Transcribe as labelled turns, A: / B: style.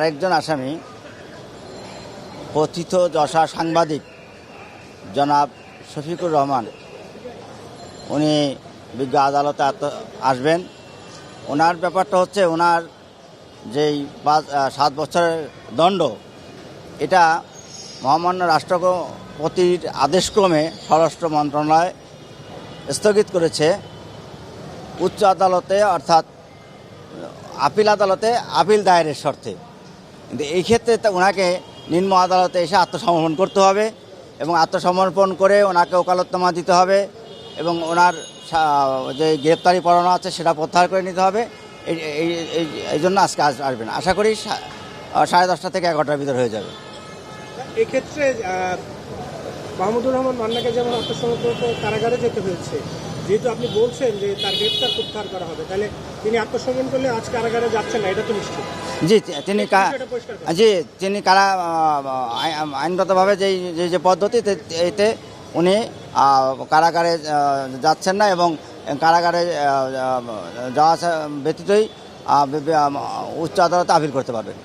A: আরেকজন আসামি, কথিত যশা সাংবাদিক, জনাব শফিকুর রহমান। উনি বিজ্ঞ আদালতে আসবেন। ওনার ব্যাপারটা হচ্ছে, ওনার যেই পাঁচ সাত বছরের দণ্ড, এটা মহামান্য রাষ্ট্রপতির আদেশক্রমে স্বরাষ্ট্র মন্ত্রণালয় স্থগিত করেছে। উচ্চ আদালতে, অর্থাৎ, আপিল আদালতে আপিল দায়েরের শর্তে। কিন্তু এই ক্ষেত্রে ওনাকে নিম্ন আদালতে এসে আত্মসমর্পণ করতে হবে এবং আত্মসমর্পণ করে ওনাকে ওকালতনামা দিতে হবে এবং ওনার যে গ্রেপ্তারি পড়ানো আছে সেটা প্রত্যাহার করে নিতে হবে। এই জন্য আজকে আস- আসবেন। আশা করি সাড়ে দশটা থেকে এগারোটার ভিতর হয়ে যাবে।
B: এক্ষেত্রে মাহমুদুর রহমান মান্নাকে যেমন আত্মসমর্পণ করে কারাগারে যেতে হয়েছে যেহেতু আপনি বলছেন যে তার গ্রেপ্তার প্রত্যাহার করা হবে তাহলে তিনি আত্মসমর্পণ করলে আজ কারাগারে যাচ্ছেন না এটা তো নিশ্চিত
A: জি তিনি। জি তিনি কারা আইনগতভাবে যেই যে যে পদ্ধতি এতে উনি কারাগারে যাচ্ছেন না এবং কারাগারে যাওয়া ব্যতীতই উচ্চ আদালতে আপিল করতে পারবেন